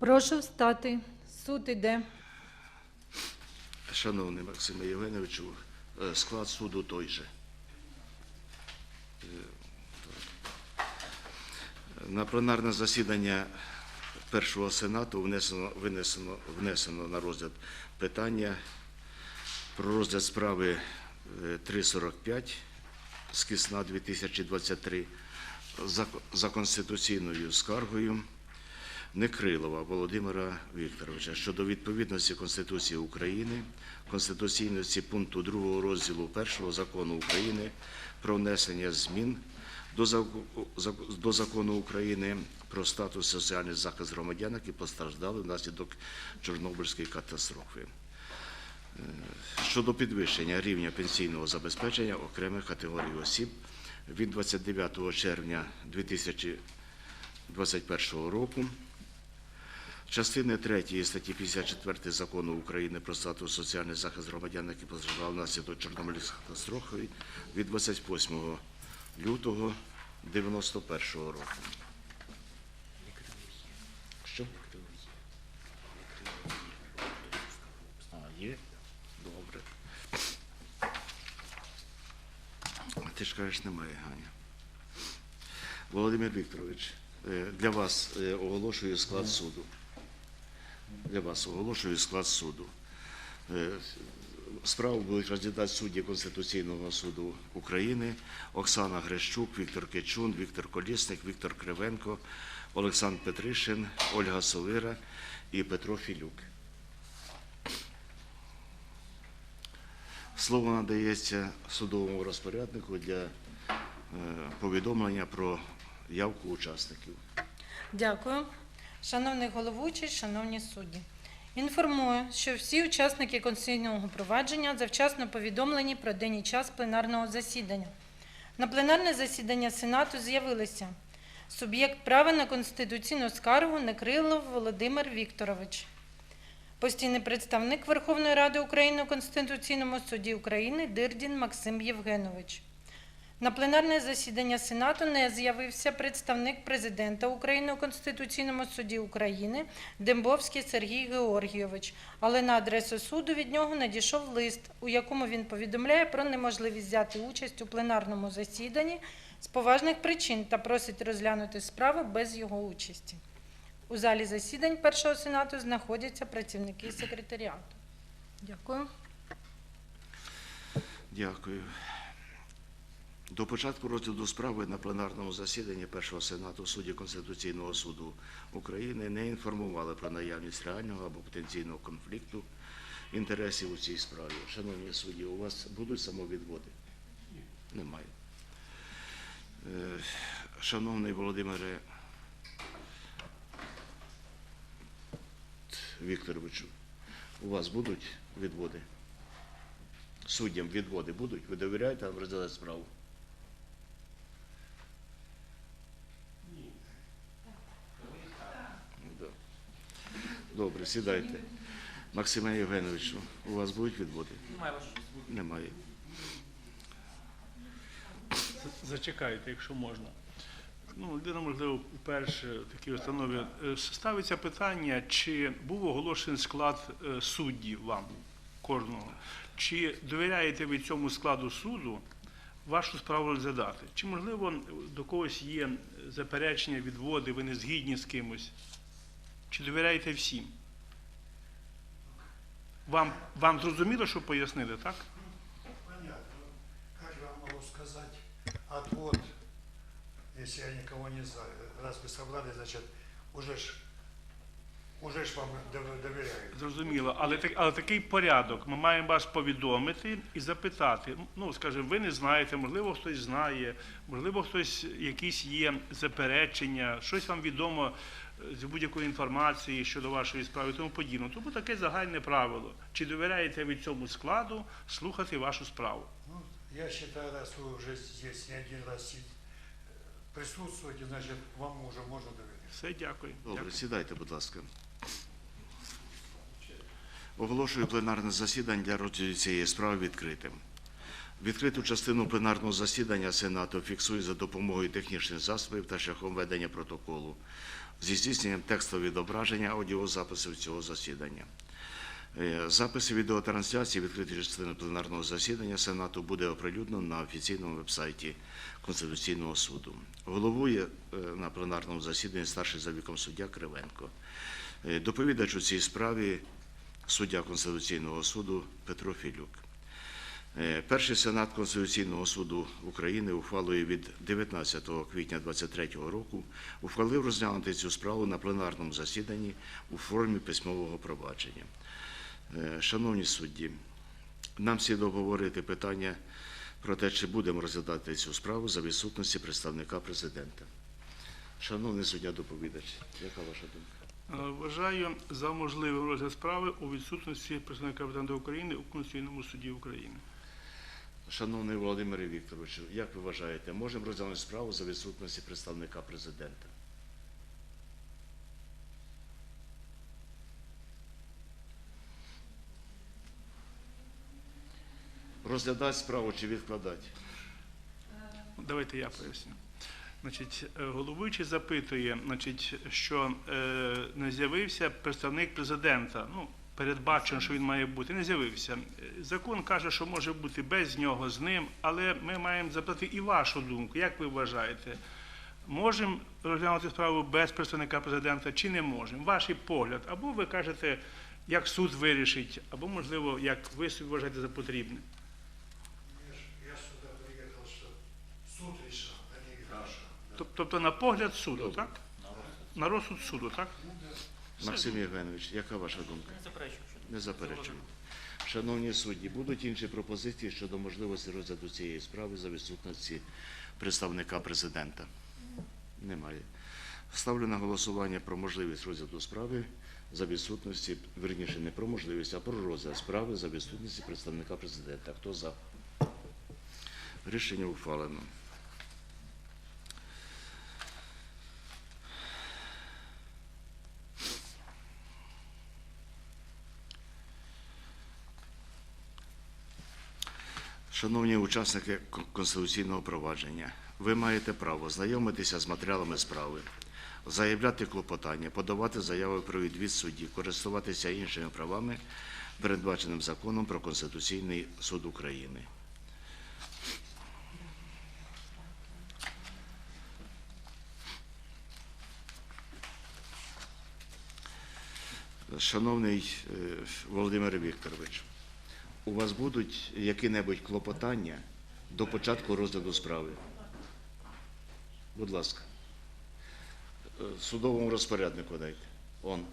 Прошу встати. Суд іде. Шановний Максиме Євгеновичу, е, склад суду той же. Е. На пленарне засідання першого сенату внесено, винесено, внесено на розгляд питання про розгляд справи е, 345 з кисна 2023 за, за конституційною скаргою Некрилова Володимира Вікторовича щодо відповідності Конституції України, конституційності пункту 2 розділу 1 закону України про внесення змін до закону України про статус соціальний захист громадян, які постраждали внаслідок Чорнобильської катастрофи. Е, Щодо підвищення рівня пенсійного забезпечення окремих категорій осіб від 29 червня 2021 року частини 3 статті 54 Закону України про статус соціальний захист громадян, які постраждали внаслідок Чорнобильської катастрофи від 28 лютого 91 року. Що? А, є? Добре. Ти ж кажеш, немає, Ганя. Володимир Вікторович, е, для вас е, оголошую склад суду. Для вас оголошую склад суду. Е, Справу будуть розглядати судді Конституційного суду України Оксана Грещук, Віктор Кичун, Віктор Колісник, Віктор Кривенко, Олександр Петришин, Ольга Солира і Петро Філюк. Слово надається судовому розпоряднику для е, повідомлення про явку учасників. Дякую. Шановний головуючий, шановні судді. Інформую, що всі учасники конституційного провадження завчасно повідомлені про день і час пленарного засідання. На пленарне засідання Сенату з'явилися суб'єкт права на конституційну скаргу Некрилов Володимир Вікторович, постійний представник Верховної Ради України у Конституційному суді України Дирдін Максим Євгенович. На пленарне засідання Сенату не з'явився представник президента України у Конституційному суді України Дембовський Сергій Георгійович, але на адресу суду від нього надійшов лист, у якому він повідомляє про неможливість взяти участь у пленарному засіданні з поважних причин та просить розглянути справу без його участі. У залі засідань першого сенату знаходяться працівники секретаріату. Дякую. Дякую. До початку розгляду справи на пленарному засіданні Першого Сенату судді Конституційного суду України не інформували про наявність реального або потенційного конфлікту інтересів у цій справі. Шановні судді, у вас будуть самовідводи? Немає. Е, Шановний Володимире Вікторовичу, у вас будуть відводи? Суддям відводи будуть? Ви довіряєте нам розглядати справу? Ні. Да. Добре, сідайте. Максиме Євгеновичу, у вас будуть відводи? Немає вашого Немає. Зачекайте, якщо можна. Ну, людина, можливо, вперше в такій установі Е, ставиться питання, чи був оголошений склад е, суддів вам, кожного. Чи довіряєте ви цьому складу суду вашу справу розглядати? Чи, можливо, до когось є заперечення, відводи, ви не згідні з кимось? Чи довіряєте всім? Вам, вам зрозуміло, що пояснили, так? Понятно. Как я вам могу сказать? Отвод, если я никого не знаю. Раз вы собрали, значит, уже ж, уже ж вам дов- доверяю. Зрозуміло, але, так- але такий порядок. Ми маємо вас повідомити і запитати. Ну, скажімо, ви не знаєте, можливо, хтось знає, можливо, хтось якісь є заперечення, щось вам відомо з будь-якої інформації щодо вашої справи тому подібне. Тому таке загальне правило. Чи довіряєте ви цьому складу слухати вашу справу? Ну, я считаю, раз вы уже здесь не один раз си- присутствуете, значит, вам уже можно доверять. Все, дякую. Добре, Дякую. сідайте, будь ласка. Оголошую пленарне засідання для розгляду цієї справи відкритим. Відкриту частину пленарного засідання Сенату фіксує за допомогою технічних засобів та шляхом ведення протоколу зі здійсненням текстового відображення аудіозаписів цього засідання. Е, Записи відеотрансляції відкритої частини пленарного засідання Сенату буде оприлюднено на офіційному вебсайті Конституційного суду. Головує е, на пленарному засіданні старший за віком суддя Кривенко. Е, Доповідач у цій справі суддя Конституційного суду Петро Філюк. Е, Перший сенат Конституційного суду України ухвалою від 19 квітня 2023 року ухвалив розглянути цю справу на пленарному засіданні у формі письмового провадження. Е, Шановні судді, нам слід обговорити питання про те, чи будемо розглядати цю справу за відсутності представника президента. Шановний суддя доповідач, яка ваша думка? Е, Вважаю за можливим розгляд справи у відсутності представника президента України у Конституційному суді України. Шановний Володимире Вікторовичу, як ви вважаєте, можемо розглянути справу за відсутності представника президента? Розглядати справу чи відкладати? Давайте я поясню. Значить, е, головуючий запитує, значить, що е, не з'явився представник президента. Ну, передбачено, що він має бути. Не з'явився. Закон каже, що може бути без нього, з ним, але ми маємо запитати і вашу думку. Як ви вважаєте? Можемо розглянути справу без представника президента чи не можемо? Ваш погляд. Або ви кажете, як суд вирішить, або, можливо, як ви собі вважаєте за потрібне. Я, сюда приехал, что суд решал, а не решал. Тобто на погляд суду, так? На розсуд суду, так? Максим Євгенович, яка ваша думка? Не заперечую. що Не заперечую. Шановні судді, будуть інші пропозиції щодо можливості розгляду цієї справи за відсутності представника президента? Немає. Ставлю на голосування про можливість розгляду справи за відсутності, верніше не про можливість, а про розгляд справи за відсутності представника президента. Хто за? Рішення ухвалено. Шановні учасники конституційного провадження, ви маєте право знайомитися з матеріалами справи, заявляти клопотання, подавати заяви про відвід судді, користуватися іншими правами, передбаченим законом про Конституційний суд України. Шановний е, Володимир Вікторович, у вас будуть які-небудь клопотання до початку розгляду справи? Будь ласка. Е, Судовому розпоряднику дайте. Он.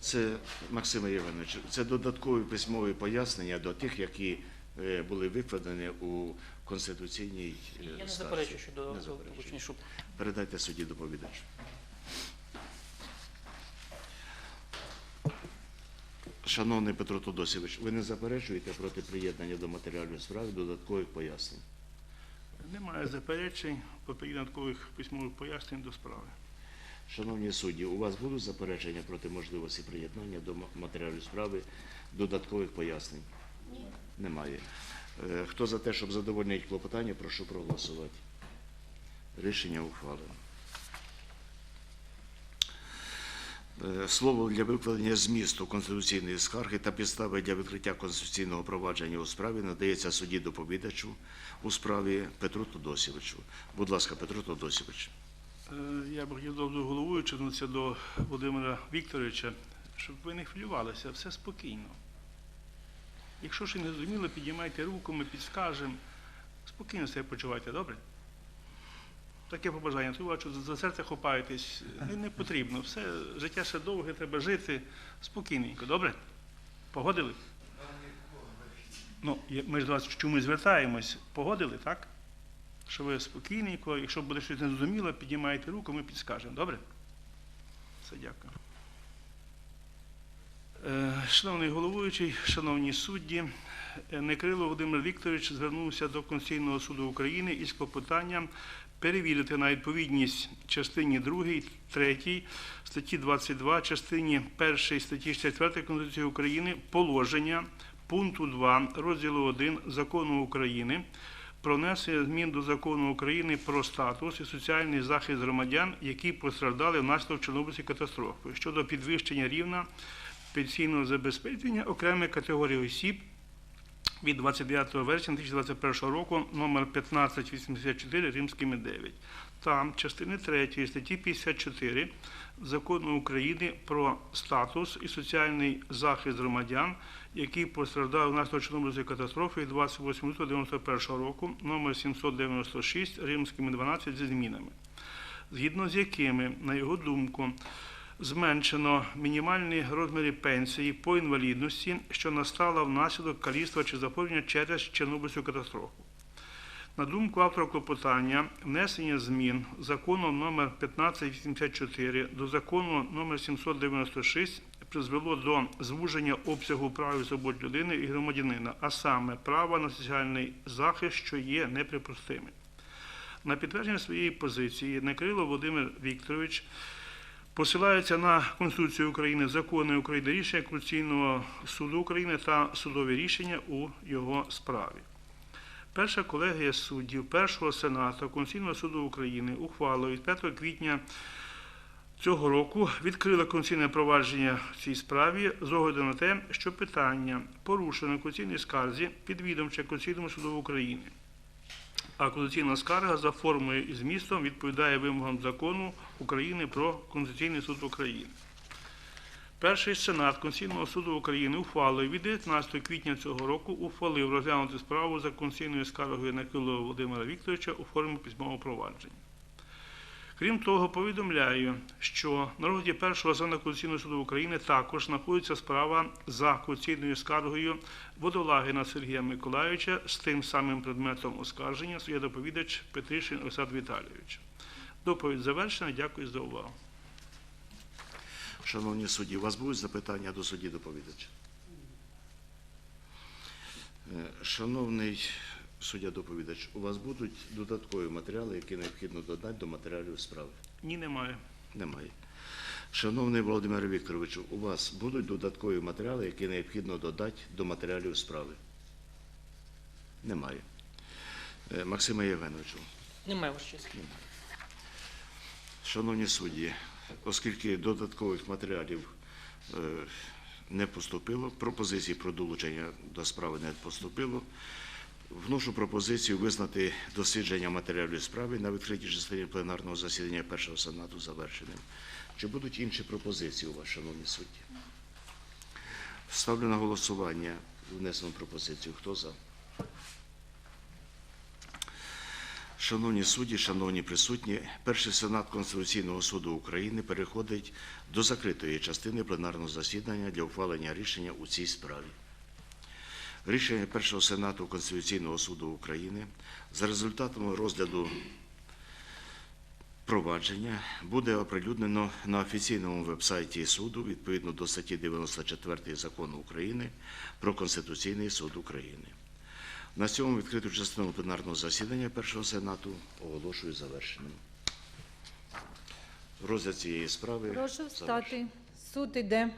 Це, Максиме Євгенович, це додаткові письмові пояснення до тих, які були викладені у Конституційній е, Я не скарзі. заперечую щодо щоб Передайте судді доповідачу. Шановний Петро Тодосівич, ви не заперечуєте проти приєднання до матеріалів справи додаткових пояснень? Немає заперечень по додаткових письмових пояснень до справи. Шановні судді, у вас будуть заперечення проти можливості приєднання до ма- матеріалів справи додаткових пояснень? Ні. Немає. Е, Хто за те, щоб задовольнити клопотання, прошу проголосувати. Рішення ухвалено. Е, Слово для викладення змісту конституційної скарги та підстави для відкриття конституційного провадження у справі надається судді доповідачу у справі Петру Тодосівичу. Будь ласка, Петро Тодосівич. Е, Я б хотів до головуючого звернутися до Володимира Вікторовича, щоб ви не хвилювалися, все спокійно. Якщо ще не зрозуміло, підіймайте руку, ми підскажемо. Спокійно себе почувайте, добре? Таке побажання. То бачу, за серце хопаєтесь, не, не потрібно. Все, життя ще довге, треба жити спокійненько, добре? Погодили? Ну, ми ж до вас чомусь звертаємось. Погодили, так? що ви спокійненько, якщо буде щось незрозуміло, піднімаєте руку, ми підскажемо. Добре? Все, дякую. Е, Шановний головуючий, шановні судді, е, Некрило Володимир Вікторович звернувся до Конституційного суду України із клопотанням перевірити на відповідність частині 2, 3 статті 22, частині 1 статті 4 Конституції України положення пункту 2 розділу 1 Закону України про внесення змін до закону України про статус і соціальний захист громадян, які постраждали внаслідок Чорнобильської катастрофи щодо підвищення рівня пенсійного забезпечення окремих категорій осіб від 29 вересня 2021 року номер 1584 римськими 9 та частини 3 статті 54 Закону України про статус і соціальний захист громадян, які постраждали внаслідок Чорнобильської катастрофи від 28 лютого 1991 року номер 796 римськими 12 зі змінами, згідно з якими, на його думку, зменшено мінімальні розміри пенсії по інвалідності, що настала внаслідок каліцтва чи захворювання через Чорнобильську катастрофу. На думку автора клопотання, внесення змін законом номер 1584 до закону номер 796 призвело до звуження обсягу прав і свобод людини і громадянина, а саме права на соціальний захист, що є неприпустимим. На підтвердження своєї позиції Некрило Володимир Вікторович посилається на Конституцію України, закони України, рішення Конституційного суду України та судові рішення у його справі. Перша колегія суддів Першого Сенату Конституційного суду України ухвалою від 5 квітня цього року відкрила конституційне провадження в цій справі з огляду на те, що питання порушено в конституційній скарзі підвідомче Конституційному суду України. А конституційна скарга за формою і змістом відповідає вимогам закону України про Конституційний суд України. Перший сенат Конституційного суду України ухвалив від 19 квітня цього року ухвалив розглянути справу за конституційною скаргою на Накилова Володимира Вікторовича у формі письмового провадження. Крім того, повідомляю, що на розгляді першого сената Конституційного суду України також знаходиться справа за конституційною скаргою Водолагина Сергія Миколайовича з тим самим предметом оскарження своє доповідач Петришин Олександр Віталійович. Доповідь завершена. Дякую за увагу. Шановні судді, у вас будуть запитання до судді доповідача? Е, Шановний суддя доповідач, у вас будуть додаткові матеріали, які необхідно додати до матеріалів справи? Ні, немає. Немає. Шановний Володимир Вікторович, у вас будуть додаткові матеріали, які необхідно додати до матеріалів справи? Немає. Е, Максиме Євгеновичу, Немає ваш честь. шановні судді, оскільки додаткових матеріалів е, не поступило, пропозиції про долучення до справи не поступило, вношу пропозицію визнати дослідження матеріалів справи на відкритій частині пленарного засідання першого сенату завершеним. Чи будуть інші пропозиції у вас, шановні судді? Ставлю на голосування внесену пропозицію. Хто за? Шановні судді, шановні присутні, перший сенат Конституційного суду України переходить до закритої частини пленарного засідання для ухвалення рішення у цій справі. Рішення першого сенату Конституційного суду України за результатами розгляду провадження буде оприлюднено на офіційному вебсайті суду відповідно до статті 94 закону України про Конституційний суд України. На цьому відкриту частину пленарного засідання першого сенату оголошую завершеним. Розгляд цієї справи Прошу встати. Суд іде.